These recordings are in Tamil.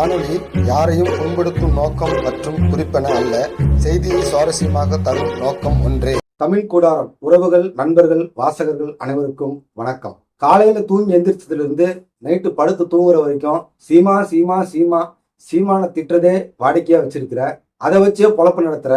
காணொளி யாரையும் புண்படுத்தும் நோக்கம் மற்றும் குறிப்பென அல்ல. செய்தியை சுவாரஸ்யமாக தரும் நோக்கம் ஒன்றே. தமிழ் கூடாரம் உறவுகள் நண்பர்கள் வாசகர்கள் அனைவருக்கும் வணக்கம். காலையில தூங்கி எந்திரிச்சதுல இருந்து நைட்டு படுத்து தூங்குற வரைக்கும் சீமா சீமா சீமா சீமான திட்டுறதே வாடிக்கையா வச்சிருக்கிற அதை வச்சே பொழப்பு நடத்துற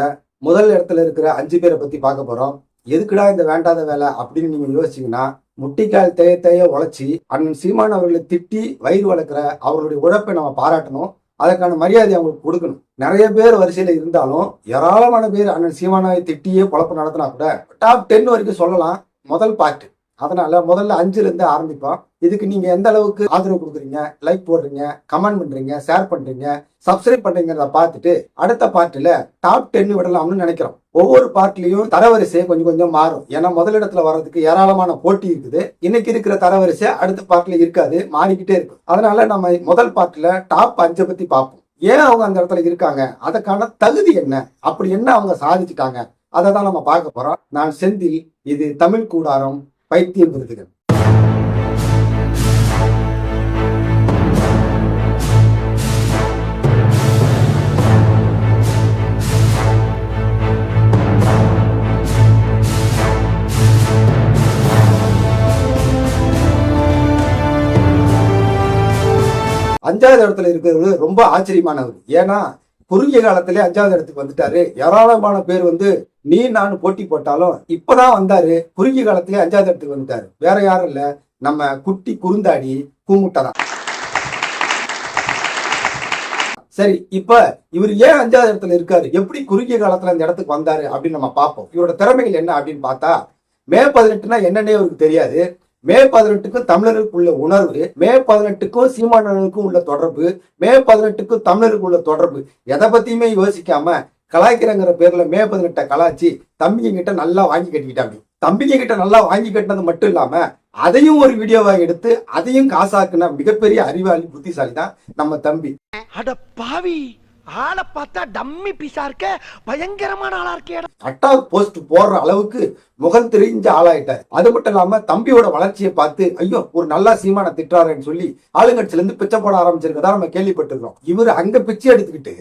முதல் இடத்துல இருக்கிற அஞ்சு பேரை பத்தி பார்க்க போறோம். எதுக்குடா இந்த வேண்டாத வேலை அப்படின்னு நீங்க யோசிச்சீங்கன்னா முட்டிக்கால் தேய தேய உழைச்சி அண்ணன் சீமான் அவர்களை திட்டி வயிறு வளர்க்குற அவர்களுடைய உழைப்பை நம்ம பாராட்டணும். அதற்கான மரியாதை அவங்களுக்கு கொடுக்கணும். நிறைய பேர் வரிசையில இருந்தாலும் ஏராளமான பேர் அண்ணன் சீமானாவை திட்டியே குழப்பம் நடத்தினா கூட டாப் டென் வரைக்கும் சொல்லலாம். முதல் பாட்டு அதனால முதல்ல அஞ்சுல இருந்து ஆரம்பிப்போம். இதுக்கு நீங்க எந்த அளவுக்கு ஆதரவு கொடுக்குறீங்க? லைக் போடுறீங்க? கமெண்ட் பண்றீங்க? ஷேர் பண்றீங்க? சப்ஸ்கிரைப் பண்றீங்கிறத பார்த்துட்டு அடுத்த பாட்டுல டாப் டென் விடலாம்னு நினைக்கிறோம். ஒவ்வொரு பார்ட்லையும் தரவரிசை கொஞ்சம் கொஞ்சம் மாறும். ஏன்னா முதலிடத்துல வர்றதுக்கு ஏராளமான போட்டி இருக்குது. இன்னைக்கு இருக்கிற தரவரிசை அடுத்த பார்ட்ல இருக்காது மாறிக்கிட்டே இருக்கும். அதனால நம்ம முதல் பார்ட்ல டாப் அஞ்சை பத்தி பார்ப்போம். ஏன் அவங்க அந்த இடத்துல இருக்காங்க? அதுக்கான தகுதி என்ன? அப்படி என்ன அவங்க சாதிச்சுட்டாங்க? அதை தான் நம்ம பார்க்க போறோம். நான் செந்தில் இது தமிழ் கூடாரம் பைத்தியம் விருதுகள். அஞ்சாவது இடத்துல இருக்கிறது ரொம்ப ஆச்சரியமானவர். ஏன்னா குறுகிய காலத்திலே அஞ்சாவது இடத்துக்கு வந்துட்டாரு. ஏராளமான பேர் வந்து நீ நான் போட்டி போட்டாலும் இப்பதான் வந்தாரு. குறுகிய காலத்திலே அஞ்சாவது இடத்துக்கு வந்துட்டாரு. வேற யாரும் இல்ல. நம்ம குட்டி குறுந்தாடி கூமுட்டை தான் சரி இப்ப இவர் ஏன் அஞ்சாவது இடத்துல இருக்காரு? எப்படி குறுகிய காலத்துல அந்த இடத்துக்கு வந்தாரு? அப்படின்னு நம்ம பார்ப்போம். இவரோட திறமைகள் என்ன அப்படின்னு பார்த்தா மே பதினெட்டுனா என்னன்னே அவருக்கு தெரியாது. மே பதினெட்டுக்கும் தமிழருக்கு உள்ள உணர்வு மே பதினெட்டுக்கும் சீமானனுக்கும் உள்ள தொடர்பு மே பதினெட்டுக்கும் தமிழருக்கு உள்ள தொடர்பு. எதை பத்தியுமே யோசிக்காம கலாய்க்கிறங்கிற பேர்ல மே பதினெட்டை கலாய்ச்சி தம்பிங்க கிட்ட நல்லா வாங்கி கட்டிக்கிட்டாங்க. தம்பிங்க கிட்ட நல்லா வாங்கி கட்டினது மட்டும் இல்லாம அதையும் ஒரு வீடியோவா எடுத்து அதையும் காசாக்குன மிகப்பெரிய அறிவாளி புத்திசாலி தான் நம்ம தம்பி. அட பாவி! ஆளை பார்த்தா டம்மி பீஸா இருக்க பயங்கரமான ஆளா இருக்கே. அட்டாக் போஸ்ட் போடுற அளவுக்கு முகம் தெரிஞ்ச ஆளாயிட்டார். அது மட்டும் இல்லாம தம்பியோட வளர்ச்சியை பார்த்து ஐயோ ஒரு நல்லா சீமான திட்டாருன்னு சொல்லி ஆளுங்கட்சியில இருந்து பிச்சை போட ஆரம்பிச்சிருக்கதா நம்ம கேள்விப்பட்டிருக்கோம் இவர் அங்க பிச்சை எடுத்துக்கிட்டு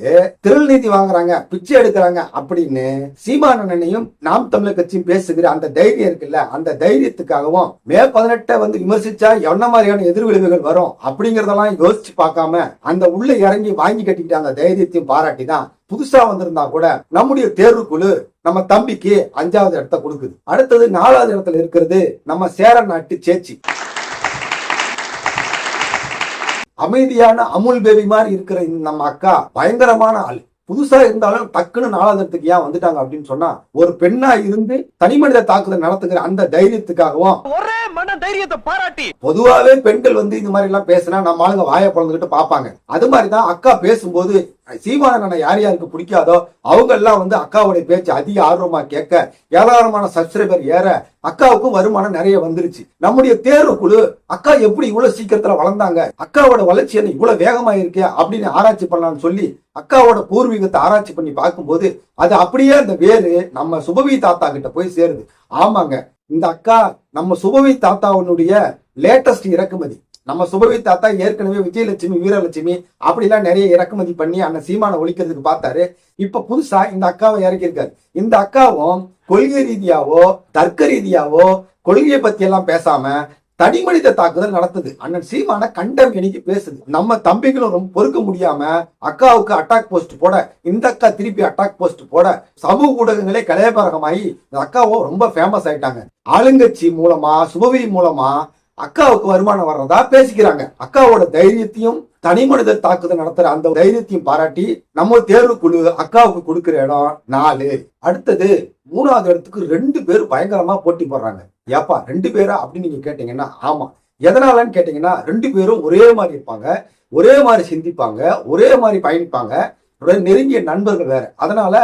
திருநீதி வாங்குறாங்க பிச்சை எடுக்கிறாங்க அப்படின்னு சீமானனையும் நாம் தமிழர் கட்சியும் பேசுகிற அந்த தைரியம் இருக்குல்ல அந்த தைரியத்துக்காகவும் மே பதினெட்டை வந்து விமர்சிச்சா என்ன மாதிரியான எதிர்விளைவுகள் வரும் அப்படிங்கறதெல்லாம் யோசிச்சு பார்க்காம அந்த உள்ள இறங்கி வாங்கி கட்டிக்கிட்ட அந்த தைரியத்தையும் பாராட்டி தான் புதுசா வந்திருந்தா கூட நம்முடைய தேர்வுக்குழு நம்ம தம்பிக்கு அஞ்சாவது இடத்த கொடுக்குது. அடுத்தது நாலாவது இடத்துல இருக்கிறது நம்ம சேர நாட்டு சேச்சி. அமைதியான அமுல் பேபி மாதிரி இருக்கிற நம்ம அக்கா பயங்கரமான ஆள். புதுசா இருந்தாலும் டக்குன்னு நாலாவது இடத்துக்கு ஏன் வந்துட்டாங்க அப்படின்னு சொன்னா ஒரு பெண்ணா இருந்து தனி மனித தாக்குதல் நடத்துகிற அந்த தைரியத்துக்காகவும் ஒரே மன தைரியத்தை பாராட்டி. பொதுவாவே பெண்கள் வந்து இந்த மாதிரி எல்லாம் பேசினா நம்ம ஆளுங்க வாயை பிறந்துகிட்டு பார்ப்பாங்க. அது மாதிரிதான் அக்கா பேசும்போது சீமானனை யார் யாருக்கு பிடிக்காதோ அவங்கெல்லாம் வந்து அக்காவுடைய பேச்சு அதிக ஆர்வமா கேட்க ஏராளமான சப்ஸ்கிரைபர் ஏற அக்காவுக்கும் வருமானம் நிறைய வந்துருச்சு. நம்முடைய தேர்வு குழு அக்கா எப்படி இவ்வளவு சீக்கிரத்துல வளர்ந்தாங்க அக்காவோட வளர்ச்சி என்ன இவ்வளவு வேகமா இருக்கே அப்படின்னு ஆராய்ச்சி பண்ணலாம்னு சொல்லி அக்காவோட பூர்வீகத்தை ஆராய்ச்சி பண்ணி பார்க்கும்போது அது அப்படியே அந்த வேறு நம்ம சுபவி தாத்தா கிட்ட போய் சேருது. ஆமாங்க இந்த அக்கா நம்ம சுபவி தாத்தாவுடைய லேட்டஸ்ட் இறக்குமதி. நம்ம சுபவி தாத்தா ஏற்கனவே விஜயலட்சுமி வீரலட்சுமி அப்படிலாம் நிறைய இறக்குமதி பண்ணி அண்ணன் சீமானை ஒழிக்கிறதுக்கு பார்த்தாரு. இப்ப புதுசா இந்த அக்காவை இறக்கியிருக்காரு. இந்த அக்காவும் கொள்கை ரீதியாவோ தர்க்க ரீதியாவோ கொள்கையை பத்தி எல்லாம் பேசாம தனி மனித தாக்குதல் நடத்துது. அண்ணன் சீமான கண்டம் எனக்கு பேசுது. நம்ம தம்பிகளும் ரொம்ப பொறுக்க முடியாம அக்காவுக்கு அட்டாக் போஸ்ட் போட இந்த அக்கா திருப்பி அட்டாக் போஸ்ட் போட சமூக ஊடகங்களே கலையபரகமாயி இந்த அக்காவும் ரொம்ப ஃபேமஸ் ஆயிட்டாங்க. ஆளுங்கட்சி மூலமா சுபவி மூலமா அக்காவுக்கு வருமானம் வர்றதா பேசிக்கிறாங்க. அக்காவோட தைரியத்தையும் தனி மனித தாக்குதல் நடத்துற அந்த தைரியத்தையும் பாராட்டி நம்ம தேர்வு குழு அக்காவுக்கு கொடுக்கிற இடம் நாலு. அடுத்தது மூணாவது இடத்துக்கு ரெண்டு பேர் பயங்கரமா போட்டி போடுறாங்க. ஏப்பா ரெண்டு பேரா அப்படின்னு நீங்க கேட்டீங்கன்னா ஆமா. எதனாலன்னு கேட்டீங்கன்னா ரெண்டு பேரும் ஒரே மாதிரி இருப்பாங்க ஒரே மாதிரி சிந்திப்பாங்க ஒரே மாதிரி பயணிப்பாங்க. நெருங்கிய நண்பர்கள் வேற. அதனால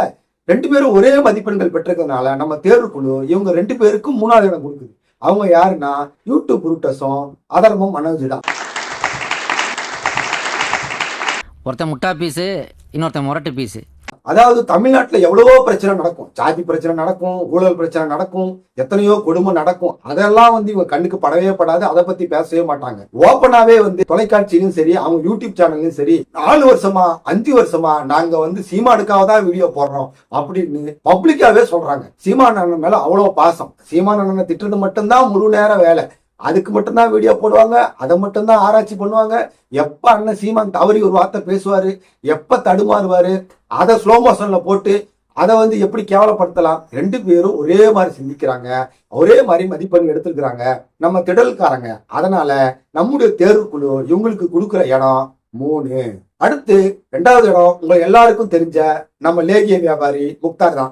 ரெண்டு பேரும் ஒரே மதிப்பெண்கள் பெற்றிருக்கிறதுனால நம்ம தேர்வு குழு இவங்க ரெண்டு பேருக்கும் மூணாவது இடம் கொடுக்குது. அவங்க யாருன்னா யூடியூப் புருட்டஸும் அதர்மம் மனோஜ் தான் ஒருத்தன் முட்டா பீஸு இன்னொருத்தன் முரட்டு பீஸு அதாவது தமிழ்நாட்டில் எவ்வளவோ பிரச்சனை நடக்கும். ஜாதி பிரச்சனை நடக்கும் ஊழல் பிரச்சனை நடக்கும் எத்தனையோ கொடுமை நடக்கும். அதெல்லாம் வந்து இவங்க கண்ணுக்கு படவே படாது. அதை பத்தி பேசவே மாட்டாங்க. ஓப்பனாவே வந்து தொலைக்காட்சியிலும் சரி அவங்க யூடியூப் சேனல்லையும் சரி நாலு வருஷமா அஞ்சு வருஷமா நாங்க வந்து சீமானுக்காக தான் வீடியோ போடுறோம் அப்படின்னு பப்ளிக்காவே சொல்றாங்க. சீமான் அண்ணன் மேல அவ்வளவு பாசம். சீமான் அண்ணனை திட்டுறது மட்டும்தான் முழு நேரம் வேலை. அதுக்கு மட்டும்தான் வீடியோ போடுவாங்க. அதை மட்டும்தான் ஆராய்ச்சி பண்ணுவாங்க. எப்ப அண்ணன் சீமான் தவறி ஒரு வார்த்தை பேசுவாரு? எப்ப தடுமாறுவாரு? அதை ஸ்லோ மோஷன்ல போட்டு அதை வந்து எப்படி கேவலப்படுத்தலாம்? ரெண்டு பேரும் ஒரே மாதிரி சிந்திக்கிறாங்க. ஒரே மாதிரி மதிப்பெண் எடுத்துக்கிறாங்க நம்ம திடல்காரங்க. அதனால நம்முடைய தேர்வுக்குழு இவங்களுக்கு கொடுக்குற இடம் மூணு. அடுத்து ரெண்டாவது இடம் உங்க எல்லாருக்கும் தெரிஞ்ச நம்ம லேகிய வியாபாரி முக்தார் தான்.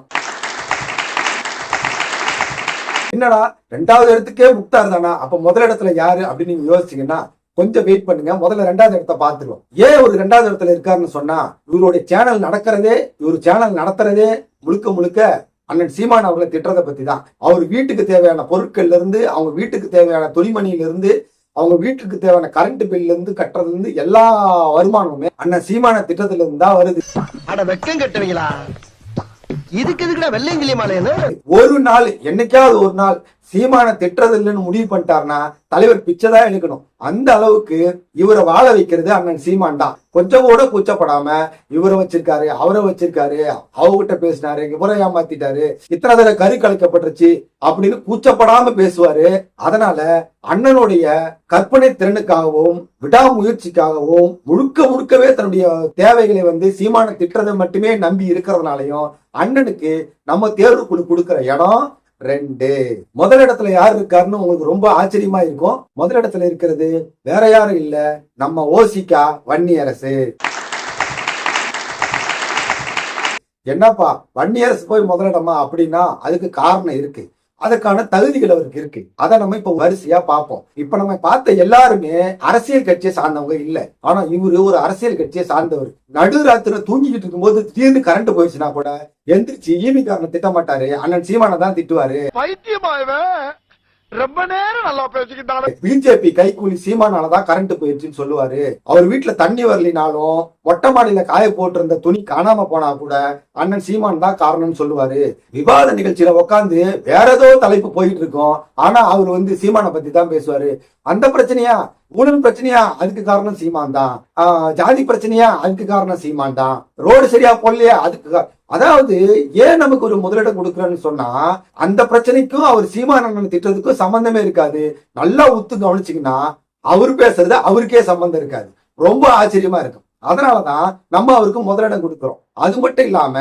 என்னடா ரெண்டாவது இடத்துக்கே முக்தார் தானா அப்ப முதல் இடத்துல யாரு அப்படின்னு நீங்க யோசிச்சீங்கன்னா கொஞ்சம் வெயிட் பண்ணுங்க. முதல்ல ரெண்டாவது இடத்த பார்த்துருவோம். ஏன் ஒரு ரெண்டாவது இடத்துல இருக்காருன்னு சொன்னா இவருடைய சேனல் நடக்கிறதே இவர் சேனல் நடத்துறதே முழுக்க முழுக்க அண்ணன் சீமான் அவர்களை திட்டுறதை பத்தி தான். அவர் வீட்டுக்கு தேவையான பொருட்கள்ல இருந்து அவங்க வீட்டுக்கு தேவையான துணிமணியில இருந்து அவங்க வீட்டுக்கு தேவையான கரண்ட் பில்ல இருந்து கட்டுறதுல இருந்து எல்லா வருமானமுமே அண்ணன் சீமான திட்டத்துல இருந்து தான் வருது கட்டுவீங்களா? இதுக்கு எதுக்குடா வெள்ளையங்கிலி மாலையன்னு ஒரு நாள் என்னைக்காவது ஒரு நாள் சீமான திட்டுறது இல்லைன்னு முடிவு பண்ணிட்டாருன்னா தலைவர் பிச்சை தான் எடுக்கணும். அந்த அளவுக்கு இவரை வாழ வைக்கிறது அண்ணன் சீமான் தான். கொஞ்சம் கூட கூச்சப்படாம இவரை வச்சிருக்காரு அவரை வச்சிருக்காரு அவகிட்ட பேசினாரு இவரை ஏமாத்திட்டாரு இத்தனை தடவை கரு கலைக்கப்பட்டுருச்சு அப்படின்னு கூச்சப்படாம பேசுவாரு. அதனால அண்ணனுடைய கற்பனை திறனுக்காகவும் விடாமுயற்சிக்காகவும் முழுக்க முழுக்கவே தன்னுடைய தேவைகளை வந்து சீமான திட்டுறதை மட்டுமே நம்பி இருக்கிறதுனாலையும் அண்ணனுக்கு நம்ம தேர்வு குழு கொடுக்குற இடம் ரெண்டு. முதல் இடத்துல யார் இருக்காருன்னு உங்களுக்கு ரொம்ப ஆச்சரியமா இருக்கும். முதல் இடத்துல இருக்கிறது வேற யாரும் இல்ல. நம்ம ஓசிக்கா வன்னி அரசு என்னப்பா வன்னியரசு போய் முதலிடமா அப்படின்னா அதுக்கு காரணம் இருக்கு. அதற்கான தகுதிகள் அவருக்கு இருக்கு. அதை நம்ம இப்ப வரிசையா பார்ப்போம். இப்ப நம்ம பார்த்த எல்லாருமே அரசியல் கட்சியை சார்ந்தவங்க இல்ல. ஆனா இவரு ஒரு அரசியல் கட்சியை சார்ந்தவர். நடுராத்திர தூங்கிக்கிட்டு இருக்கும்போது திடீர்னு கரண்ட் போயிடுச்சுன்னா கூட எந்திரிச்சு ஈவி காரனை திட்ட மாட்டாரு. அண்ணன் சீமானை தான் திட்டுவாரு. ரொம்ப நேரம் நல்லா பேசிக்கிட்டாலும் பிஜேபி கைக்கூலி சீமானாலதான் கரண்ட் போயிடுச்சுன்னு சொல்லுவாரு. அவர் வீட்டுல தண்ணி வரலினாலும் ஒட்ட மாடியில காய போட்டிருந்த துணி காணாம போனா கூட அண்ணன் சீமான் தான் காரணம்னு சொல்லுவாரு. விவாத நிகழ்ச்சியில உட்காந்து வேற ஏதோ தலைப்பு போயிட்டு இருக்கோம். ஆனா அவர் வந்து சீமான பத்தி தான் பேசுவாரு. அந்த பிரச்சனையா? ஊழல் பிரச்சனையா? அதுக்கு காரணம் சீமான் தான். ஆஹ் ஜாதி பிரச்சனையா? அதுக்கு காரணம் சீமான் தான். ரோடு சரியா போடலையா? அதுக்கு அதாவது ஏன் நமக்கு ஒரு முதலிடம் கொடுக்குறேன்னு சொன்னா அந்த பிரச்சனைக்கும் அவர் சீமானந்தன் திட்டத்துக்கும் சம்பந்தமே இருக்காது. நல்லா உத்து கவனிச்சிங்கன்னா அவர் பேசுறது அவருக்கே சம்பந்தம் இருக்காது. ரொம்ப ஆச்சரியமா இருக்கும். அதனாலதான் நம்ம அவருக்கு முதலிடம் கொடுக்குறோம். அது மட்டும் இல்லாம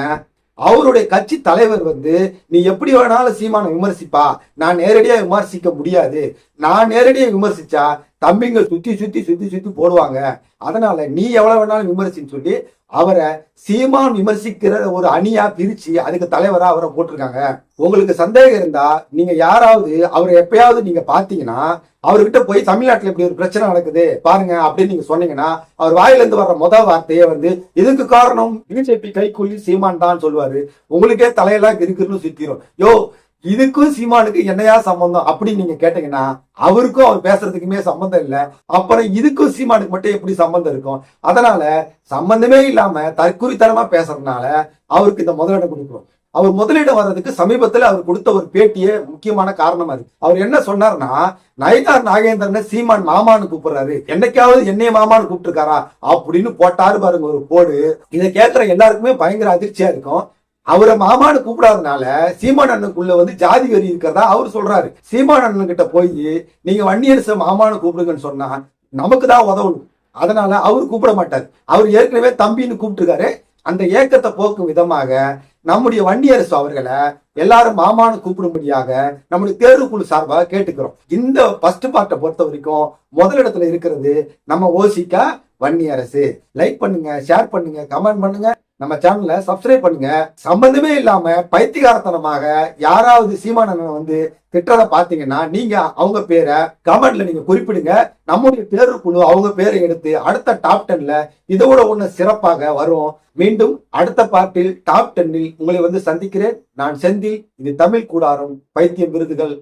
அவருடைய கட்சி தலைவர் வந்து நீ எப்படி வேணாலும் சீமானை விமர்சிப்பா. நான் நேரடியா விமர்சிக்க முடியாது. நான் நேரடியா விமர்சிச்சா தம்பிங்க சுத்தி சுத்தி சுத்தி சுத்தி போடுவாங்க. அதனால நீ எவ்வளவு வேணாலும் விமர்சின்னு சொல்லி அவரை சீமான் விமர்சிக்கிற ஒரு அணியா பிரிச்சு அதுக்கு தலைவரா அவரை போட்டிருக்காங்க. உங்களுக்கு சந்தேகம் இருந்தா நீங்க யாராவது அவரை எப்பயாவது நீங்க பாத்தீங்கன்னா அவர்கிட்ட போய் தமிழ்நாட்டுல இப்படி ஒரு பிரச்சனை நடக்குது பாருங்க அப்படின்னு நீங்க சொன்னீங்கன்னா அவர் வாயில இருந்து வர்ற முத வார்த்தையே வந்து இதுக்கு காரணம் பிஜேபி கைக்குள்ளி சீமான் தான் சொல்லுவாரு. உங்களுக்கே தலையெல்லாம் இருக்குன்னு சுத்திரும். யோ இதுக்கும் சீமானுக்கு என்னையா சம்பந்தம் அப்படின்னு நீங்க கேட்டீங்கன்னா அவருக்கும் அவர் பேசுறதுக்குமே சம்பந்தம் இல்லை. அப்புறம் இதுக்கும் சீமானுக்கு மட்டும் எப்படி சம்பந்தம் இருக்கும்? அதனால சம்பந்தமே இல்லாம தற்குறித்தனமா பேசுறதுனால அவருக்கு இந்த முதலிடம் கொடுக்குறோம் அவர் முதலிடம் வர்றதுக்கு சமீபத்துல அவர் கொடுத்த ஒரு பேட்டியே முக்கியமான காரணமா இருக்கு. அவர் என்ன சொன்னார்னா நயனார் நாகேந்திரன் சீமான் மாமான்னு கூப்பிடுறாரு. என்னைக்காவது என்னைய மாமான்னு கூப்பிட்டுருக்காரா? அப்படின்னு போட்டாரு பாருங்க ஒரு போடு இதை கேட்கிற எல்லாருக்குமே பயங்கர அதிர்ச்சியா இருக்கும். அவரை மாமான்னு கூப்பிடாதனால சீமான் அண்ணனுக்குள்ள வந்து ஜாதி வெறி இருக்கிறதா அவர் சொல்றாரு. சீமான் அண்ணன் கிட்ட போய் நீங்க வன்னியரசு மாமான்னு கூப்பிடுங்கன்னு சொன்னா நமக்கு தான் உதவணும். அதனால அவர் கூப்பிட மாட்டார். அவர் ஏற்கனவே தம்பின்னு கூப்பிட்டுருக்காரு. அந்த ஏக்கத்தை போக்கும் விதமாக நம்முடைய வன்னியரசு அவர்களை எல்லாரும் மாமான்னு கூப்பிடும்படியாக நம்முடைய தேர்வுக்குழு சார்பாக கேட்டுக்கிறோம். இந்த ஃபர்ஸ்ட் பார்ட்டை பொறுத்த வரைக்கும் முதலிடத்துல இருக்கிறது நம்ம ஓசிக்கா வன்னியரசு. லைக் பண்ணுங்க ஷேர் பண்ணுங்க கமெண்ட் பண்ணுங்க. நம்ம சேனலை சப்ஸ்கிரைப் பண்ணுங்க. சம்பந்தமே இல்லாம பைத்தியகாரத்தனமாக யாராவது சீமானண்ணன் வந்து திட்டத பாத்தீங்கன்னா நீங்க அவங்க பேரை கமெண்ட்ல நீங்க குறிப்பிடுங்க. நம்முடைய தேர்வுக்குழு அவங்க பேரை எடுத்து அடுத்த டாப் டென்ல இதோட ஒண்ணு சிறப்பாக வரும். மீண்டும் அடுத்த பாட்டில் டாப் டென்னில் உங்களை வந்து சந்திக்கிறேன். நான் செந்தில் இது தமிழ் கூடாரம் பைத்தியம் விருதுகள்.